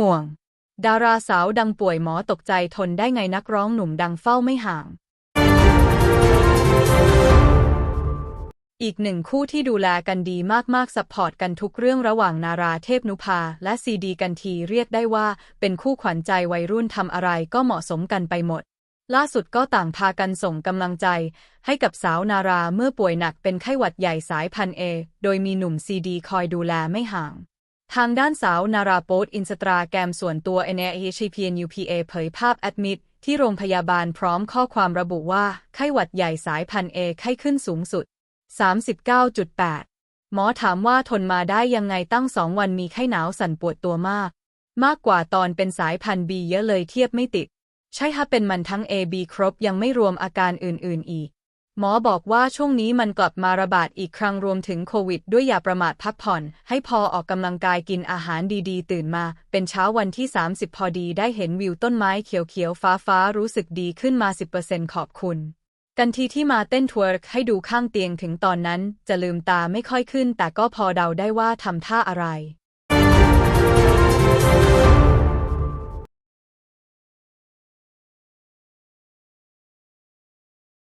ห่วง ดาราสาวดังป่วยหมอตกใจทนได้ไงนักร้องหนุ่มดังเฝ้าไม่ห่าง อีกหนึ่งคู่ที่ดูแลกันดีมากๆซัพพอร์ตกันทุกเรื่องระหว่างนาราเทพนุภา และซีดีกันทีเรียกได้ว่า เป็นคู่ขวัญใจวัยรุ่นทำอะไรก็เหมาะสมกันไปหมดล่าสุดก็ต่างพากันส่งกำลังใจ ให้กับสาวนาราเมื่อป่วยหนักเป็นไข้หวัดใหญ่สายพันเอ โดยมีหนุ่มซีดีคอยดูแลไม่ห่าง ทางด้านสาวนาราโพสต์อินสตาแกรมส่วนตัว n a h p n u p a เผยภาพแอดมิดที่โรงพยาบาลพร้อมข้อความระบุว่า ไข้หวัดใหญ่สายพันธุ์เอไข้ขึ้นสูงสุด 39.8 หมอถามว่าทนมาได้ยังไงตั้งสองวันมีไข้หนาวสั่นปวดตัวมาก มากกว่าตอนเป็นสายพันธุ์ B เยอะเลยเทียบไม่ติด ใช่ฮะเป็นมันทั้ง A B ครบยังไม่รวมอาการอื่นๆอีก หมอบอกว่าช่วงนี้มันกลับมาระบาดอีกครั้งรวมถึงโควิด ด้วยอย่าประมาทพักผ่อน ให้พอออกกำลังกายกินอาหารดีๆ ตื่นมา เป็นเช้าวันที่ 30 พอดีได้เห็นวิวต้นไม้เขียวๆ ฟ้าๆ รู้สึกดีขึ้นมา 10%ขอบคุณ กันทีที่มาเต้นทเวิร์กให้ดูข้างเตียงถึงตอนนั้น จะลืมตาไม่ค่อยขึ้น แต่ก็พอเดาได้ว่าทำท่าอะไร